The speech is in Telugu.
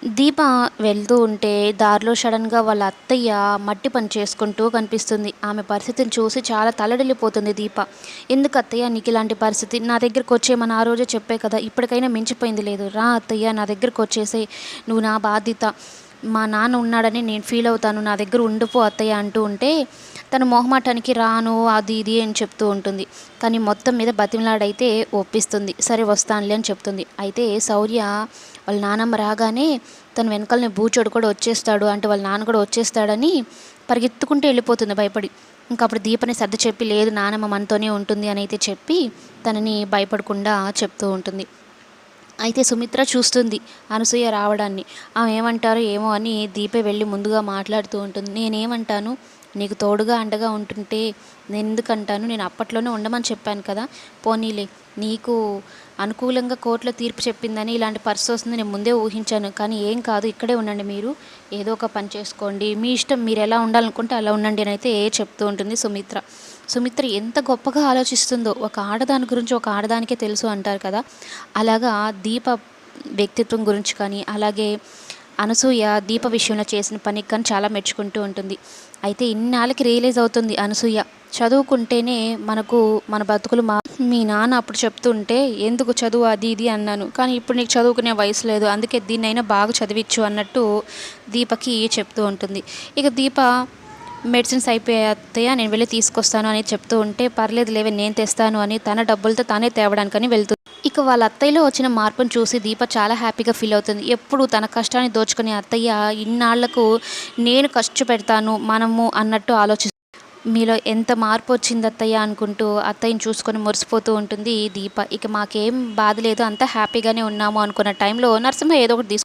దీప వెళ్తూ ఉంటే దారిలో సడన్గా వాళ్ళ అత్తయ్య మట్టి పని చేసుకుంటూ కనిపిస్తుంది. ఆమె పరిస్థితిని చూసి చాలా తలడిల్లిపోతుంది దీప. ఎందుకు అత్తయ్య నీకు ఇలాంటి పరిస్థితి? నా దగ్గరకు వచ్చేయమని ఆ రోజే చెప్పే కదా ఇప్పటికైనా మించిపోయింది లేదు. రా అత్తయ్య నా దగ్గరకు వచ్చేసే నువ్వు నా బాధ్యత. మా నాన్న ఉన్నాడని నేను ఫీల్ అవుతాను. నా దగ్గర ఉండిపో అత్తయ్య అంటూ ఉంటే తను మొహమాటానికి రాను అది ఇది అని చెప్తూ ఉంటుంది. కానీ మొత్తం మీద బతిమలాడైతే ఒప్పిస్తుంది. సరే వస్తానులే అని చెప్తుంది. అయితే శౌర్య వాళ్ళ నానమ్మ రాగానే తన వెనకాలనే బూచోడు కూడా వచ్చేస్తాడు. అంటే వాళ్ళ నాన్న కూడా వచ్చేస్తాడని పరిగెత్తుకుంటూ వెళ్ళిపోతుంది భయపడి. ఇంకా అప్పుడు దీపని సర్ది చెప్పి లేదు నానమ్మ మనతోనే ఉంటుంది అని అయితే చెప్పి తనని భయపడకుండా చెప్తూ ఉంటుంది. అయితే సుమిత్ర చూస్తుంది అనసూయ రావడాన్ని. ఆమె ఏమంటారో ఏమో అని దీపే వెళ్ళి ముందుగా మాట్లాడుతూ ఉంటుంది. నేనేమంటాను? నీకు తోడుగా అండగా ఉంటుంటే నేను ఎందుకంటాను? నేను అప్పట్లోనే ఉండమని చెప్పాను కదా. పోనీలే నీకు అనుకూలంగా కోర్టులో తీర్పు చెప్పిందని ఇలాంటి పరిస్థితి వస్తుంది నేను ముందే ఊహించాను. కానీ ఏం కాదు ఇక్కడే ఉండండి మీరు. ఏదో ఒక పని చేసుకోండి. మీ ఇష్టం మీరు ఎలా ఉండాలనుకుంటే అలా ఉండండి అని అయితే ఏ చెప్తూ ఉంటుంది సుమిత్ర. సుమిత్ర ఎంత గొప్పగా ఆలోచిస్తుందో. ఒక ఆడదాని గురించి ఒక ఆడదానికే తెలుసు అంటారు కదా. అలాగా దీప వ్యక్తిత్వం గురించి కానీ అలాగే అనసూయ దీప విషయంలో చేసిన పనికి కానీ చాలా మెచ్చుకుంటూ ఉంటుంది. అయితే ఇన్నాళ్ళకి రియలైజ్ అవుతుంది అనసూయ. చదువుకుంటేనే మనకు మన బతుకులు మా మీ నాన్న అప్పుడు చెప్తుంటే ఎందుకు చదువు అది ఇది అన్నాను. కానీ ఇప్పుడు నీకు చదువుకునే వయసు లేదు అందుకే దీన్నైనా బాగా చదివించు అన్నట్టు దీపకి చెప్తూ ఉంటుంది. ఇక దీప మెడిసిన్స్ అయిపోయాయా నేను వెళ్ళి తీసుకొస్తాను అని చెప్తూ ఉంటే పర్లేదు లేవే నేను తెస్తాను అని తన డబ్బులతో తానే తేవడానికని వెళ్తుంది ఇక వాళ్ళ అత్తయ్యలో వచ్చిన మార్పును చూసి దీప చాలా హ్యాపీగా ఫీల్ అవుతుంది. ఎప్పుడు తన కష్టాన్ని దోచుకునే అత్తయ్య ఇన్నాళ్ళకు నేను ఖర్చు పెడతాను మనము అన్నట్టు ఆలోచి మీలో ఎంత మార్పు వచ్చింది అత్తయ్య అనుకుంటూ అత్తయ్యని చూసుకొని మురిసిపోతూ ఉంటుంది దీప. ఇక మాకేం బాధ లేదు అంతా హ్యాపీగానే ఉన్నాము అనుకున్న టైంలో నరసింహ ఏదో ఒకటి తీసుకు